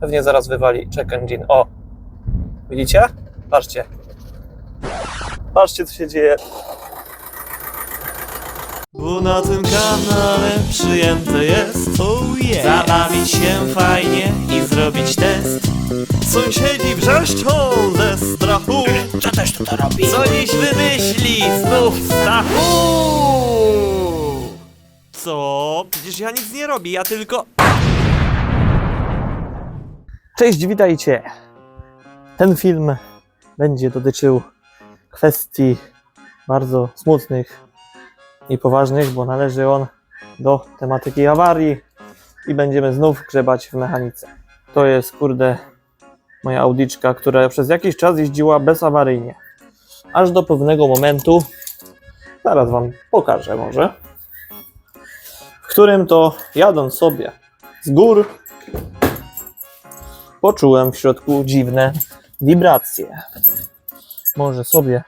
Pewnie zaraz wywali check engine. O! Widzicie? Patrzcie. Patrzcie, co się dzieje. Bo na tym kanale przyjęte jest oh yeah. Zabawić się fajnie i zrobić test Sąsiedzi wrzeszczą ze strachu Co też tu to robi? Co dziś wymyśli znów Stachu? Co? Przecież ja nic nie robię, ja tylko... Cześć, witajcie. Ten film będzie dotyczył kwestii bardzo smutnych i poważnych, bo należy on do tematyki awarii i będziemy znów grzebać w mechanice. To jest, kurde, moja audiczka, która przez jakiś czas jeździła bezawaryjnie. Aż do pewnego momentu, zaraz Wam pokażę może, w którym to jadąc sobie z gór, poczułem w środku dziwne wibracje. Może sobie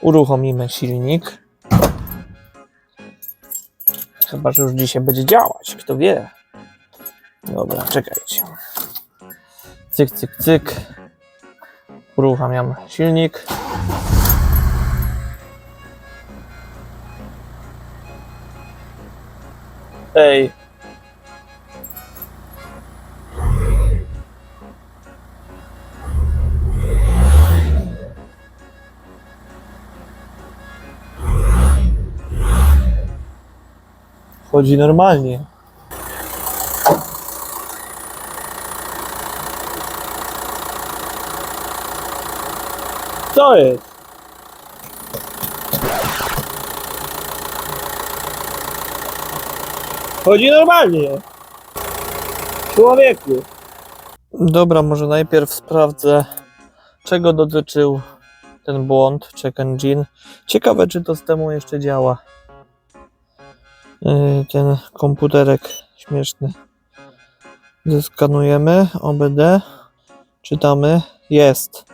uruchomimy silnik. Chyba, że już dzisiaj będzie działać, kto wie. Dobra, czekajcie. Cyk, cyk, cyk. Uruchamiam silnik. Ej, chodzi normalnie. Co jest? Chodzi normalnie. Człowieku. Dobra, może najpierw sprawdzę, czego dotyczył ten błąd, check engine. Ciekawe, czy to z temu jeszcze działa. Yy, ten komputerek śmieszny. Zeskanujemy OBD. Czytamy. Jest.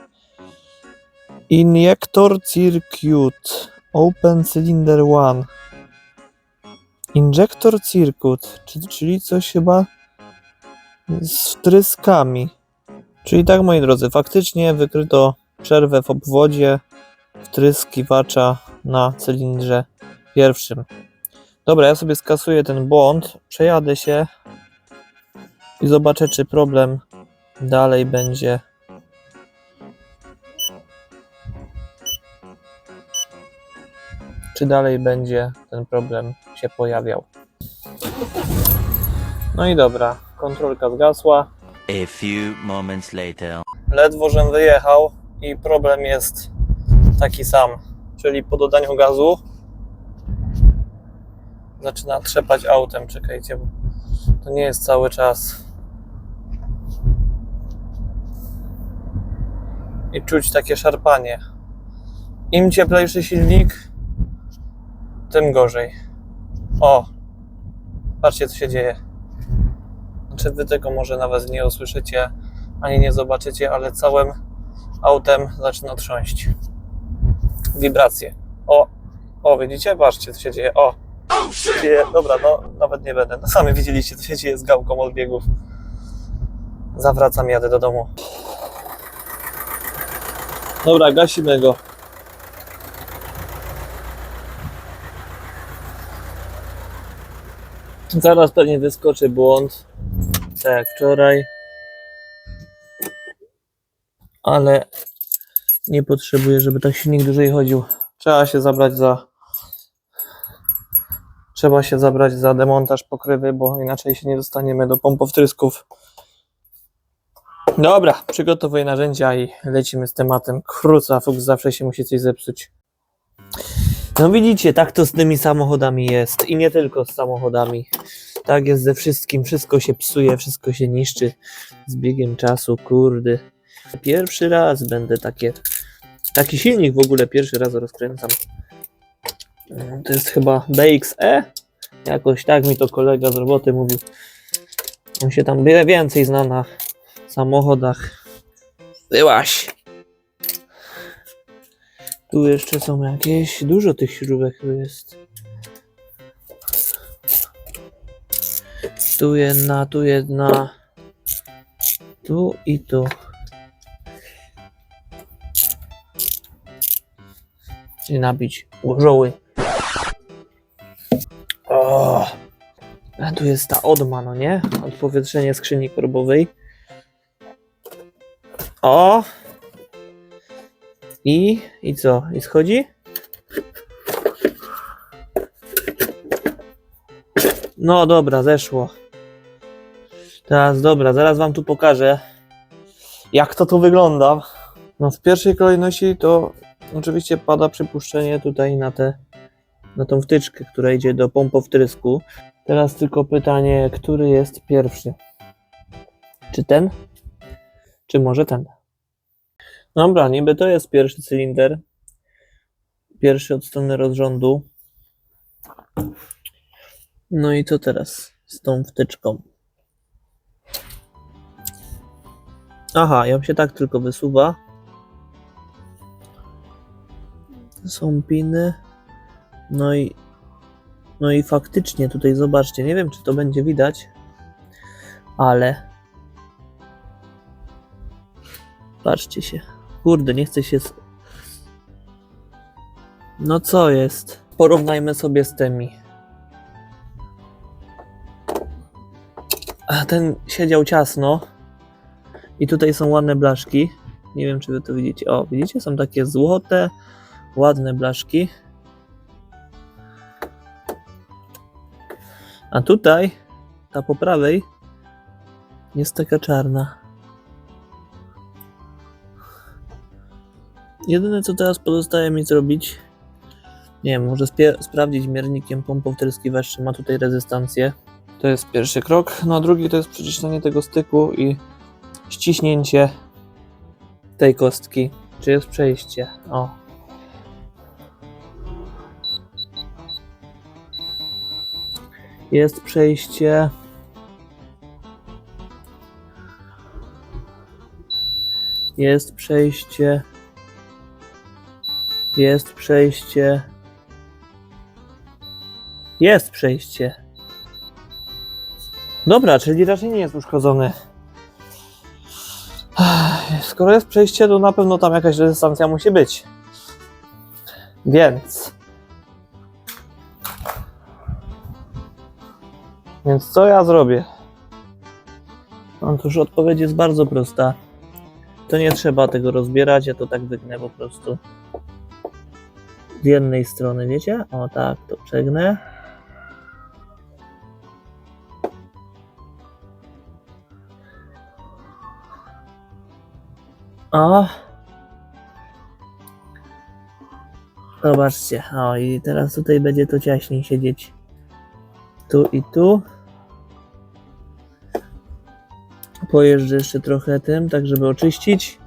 Injektor circuit. Open cylinder 1. Injektor circuit, czy- czyli coś chyba z wtryskami. Czyli tak, moi drodzy, faktycznie wykryto przerwę w obwodzie wtryskiwacza na cylindrze pierwszym. Dobra, ja sobie skasuję ten błąd, przejadę się i zobaczę, czy problem dalej będzie. Czy dalej będzie ten problem się pojawiał. No i dobra, kontrolka zgasła. A few moments later. Ledwo, żem wyjechał i problem jest taki sam, czyli po dodaniu gazu zaczyna trzepać autem. Czekajcie, bo to nie jest cały czas. I czuć takie szarpanie. Im cieplejszy silnik, tym gorzej. O! Patrzcie, co się dzieje. Znaczy, wy tego może nawet nie usłyszycie, ani nie zobaczycie, ale całym autem zaczyna trząść. Wibracje. O! O, widzicie? Patrzcie, co się dzieje. O! Dobra, no nawet nie będę. No sami widzieliście, co się dzieje z gałką od biegów. Zawracam, jadę do domu. Dobra, gasimy go. Zaraz pewnie wyskoczy błąd. Tak jak wczoraj. Ale nie potrzebuję, żeby tak silnik dłużej chodził. Trzeba się zabrać za. Trzeba się zabrać za demontaż pokrywy, bo inaczej się nie dostaniemy do pompowtrysków. Dobra, przygotowuję narzędzia i lecimy z tematem. Kruca, fuks zawsze się musi coś zepsuć. No widzicie, tak to z tymi samochodami jest. I nie tylko z samochodami. Tak jest ze wszystkim. Wszystko się psuje, wszystko się niszczy z biegiem czasu, kurde. Pierwszy raz będę takie. Taki silnik w ogóle pierwszy raz rozkręcam. To jest chyba DXE. Jakoś tak mi to kolega z roboty mówił. On się tam wiele więcej zna na samochodach. Byłaś. Tu jeszcze są jakieś. Dużo tych śrubek tu jest. Tu jedna, tu jedna. Tu i tu. I nabić łożoły. O! A tu jest ta odma, no nie? Odpowietrzenie skrzyni korbowej. O! I, i co? I schodzi? No dobra, zeszło. Teraz dobra, zaraz wam tu pokażę, jak to tu wygląda. No w pierwszej kolejności to oczywiście pada przypuszczenie tutaj na tę na tą wtyczkę, która idzie do pompowtrysku. Teraz tylko pytanie, który jest pierwszy? Czy ten? Czy może ten? Dobra, niby to jest pierwszy cylinder. Pierwszy od strony rozrządu. No i co teraz z tą wtyczką? Aha, ją się tak tylko wysuwa. Są piny. No i no i faktycznie tutaj zobaczcie, nie wiem czy to będzie widać, ale patrzcie się. Kurde, nie chce się. No co jest? Porównajmy sobie z tymi. A ten siedział ciasno. I tutaj są ładne blaszki. Nie wiem, czy wy to widzicie. O, widzicie? Są takie złote, ładne blaszki. A tutaj, ta po prawej, jest taka czarna. Jedyne co teraz pozostaje mi zrobić, nie wiem, może sprawdzić miernikiem pompowtryskiwacz, czy ma tutaj rezystancję. To jest pierwszy krok. No a drugi to jest przeczyszczenie tego styku i ściśnięcie tej kostki. Czy jest przejście? O. Jest przejście. Jest przejście. Jest przejście. Jest przejście. Dobra, czyli raczej nie jest uszkodzony. Skoro jest przejście, to na pewno tam jakaś rezystancja musi być. Więc. Więc co ja zrobię? Otóż odpowiedź jest bardzo prosta. To nie trzeba tego rozbierać, ja to tak wygnę po prostu. Z jednej strony, wiecie? O tak, to przegnę. O! Zobaczcie, o i teraz tutaj będzie to ciaśniej siedzieć. Tu i tu. Pojeżdżę jeszcze trochę tym, tak żeby oczyścić.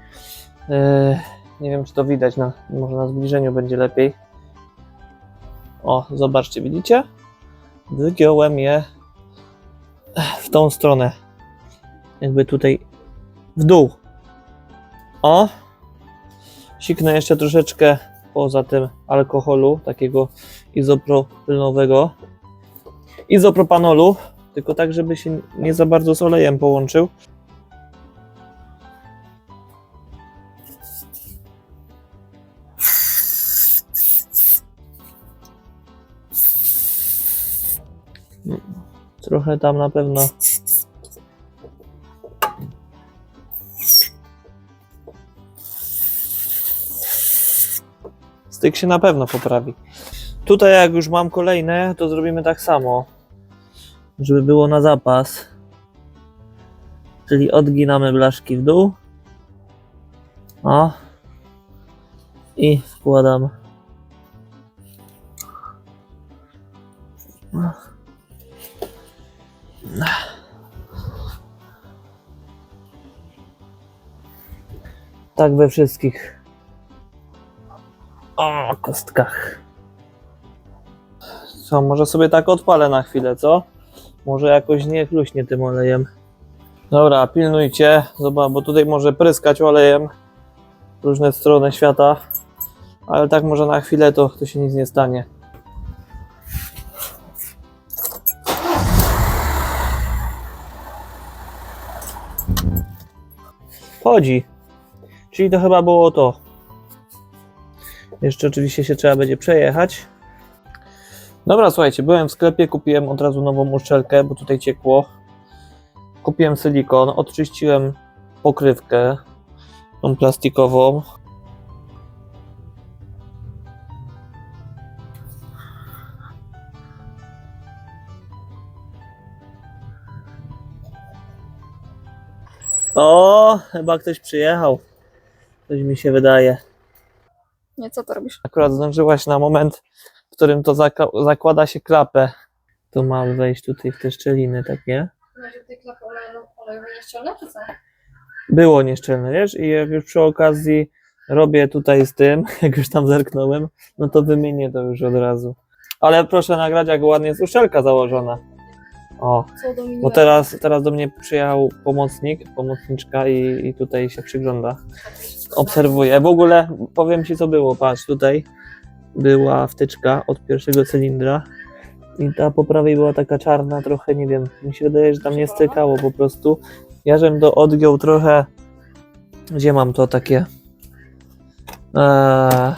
Eee, nie wiem, czy to widać, na, może na zbliżeniu będzie lepiej. O, zobaczcie, widzicie? Wygiąłem je w tą stronę. Jakby tutaj w dół. O! Siknę jeszcze troszeczkę poza tym alkoholu, takiego izopropylnowego. Izopropanolu, tylko tak, żeby się nie za bardzo z olejem połączył. Trochę tam na pewno styk się na pewno poprawi. Tutaj jak już mam kolejne, to zrobimy tak samo, żeby było na zapas. Czyli odginamy blaszki w dół. O. I wkładam. Tak we wszystkich o, kostkach. Co, może sobie tak odpalę na chwilę, co? Może jakoś nie chluśnie tym olejem. Dobra, pilnujcie, zobacz, bo tutaj może pryskać olejem w różne strony świata. Ale tak może na chwilę to, to się nic nie stanie. Chodzi. Czyli to chyba było to. Jeszcze oczywiście się trzeba będzie przejechać. Dobra, słuchajcie, byłem w sklepie, kupiłem od razu nową uszczelkę, bo tutaj ciekło. Kupiłem silikon, odczyściłem pokrywkę, tą plastikową. O, chyba ktoś przyjechał. Coś mi się wydaje. Nie, co to robisz? Akurat zdążyłaś na moment, którym to zaka- zakłada się klapę. Tu mam wejść tutaj w te szczeliny takie. Macie tej klapy nieszczelne, czy co? Było nieszczelne, wiesz? I jak już przy okazji robię tutaj z tym, jak już tam zerknąłem, no to wymienię to już od razu. Ale proszę nagrać, jak ładnie jest uszczelka założona. O, Co do mnie? bo teraz, teraz do mnie przyjechał pomocnik, pomocniczka i, i tutaj się przygląda. obserwuję. W ogóle powiem Ci, co było. Patrz, tutaj była wtyczka od pierwszego cylindra i ta po prawej była taka czarna, trochę, nie wiem, mi się wydaje, że tam nie stykało po prostu. Ja żem to odgiął trochę, gdzie mam to takie... Eee...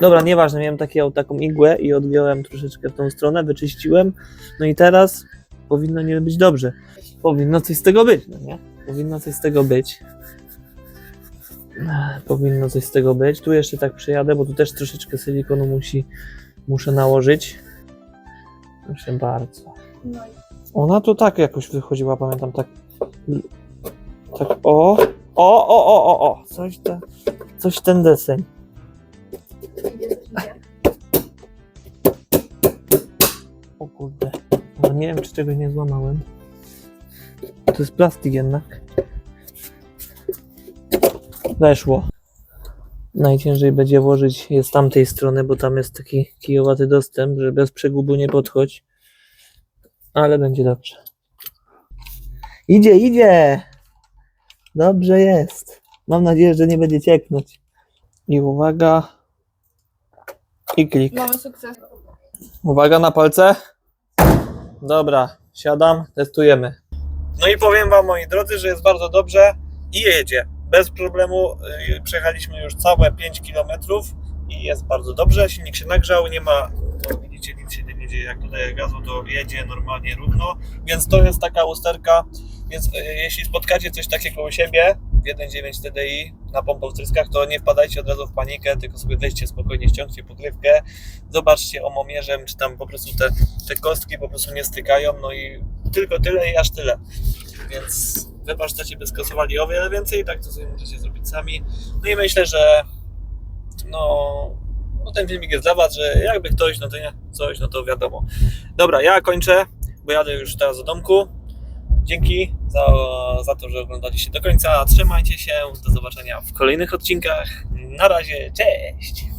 Dobra, nieważne, miałem takie, taką igłę i odgiąłem troszeczkę w tą stronę, wyczyściłem, no i teraz powinno nie być dobrze. Powinno coś z tego być, no nie? Powinno coś z tego być. Powinno coś z tego być. Tu jeszcze tak przyjadę, bo tu też troszeczkę silikonu musi, muszę nałożyć. Proszę bardzo. Ona tu tak jakoś wychodziła, pamiętam, tak. Tak, o. O, o, o, o, o. Coś, ta, coś ten deseń. O kurde. No nie wiem, czy czegoś nie złamałem. To jest plastik jednak. Weszło. Najciężej będzie włożyć je z tamtej strony, bo tam jest taki kijowaty dostęp, że bez przegubu nie podchodź. Ale będzie dobrze. Idzie, idzie! Dobrze jest. Mam nadzieję, że nie będzie cieknąć. I uwaga. I klik. Mamy sukces. Uwaga na palce. Dobra, siadam, testujemy. No i powiem Wam, moi drodzy, że jest bardzo dobrze i jedzie. Bez problemu yy, przejechaliśmy już całe 5 km i jest bardzo dobrze. Silnik się nagrzał, nie ma, no widzicie, nic się nie dzieje. Jak dodaję gazu, to jedzie normalnie równo. Więc to jest taka usterka. Więc yy, jeśli spotkacie coś takiego u siebie w 1.9 TDI na pompowtryskach, to nie wpadajcie od razu w panikę, tylko sobie weźcie spokojnie, ściągcie pokrywkę, zobaczcie omomierzem, czy tam po prostu te, te kostki po prostu nie stykają, no i tylko tyle i aż tyle. Więc wy by skasowali o wiele więcej, tak to sobie możecie zrobić sami. No i myślę, że no, no ten filmik jest dla was, że jakby ktoś, no to nie, coś, no to wiadomo. Dobra, ja kończę, bo jadę już teraz do domku. Dzięki za, za to, że oglądaliście do końca. Trzymajcie się. Do zobaczenia w kolejnych odcinkach. Na razie, cześć!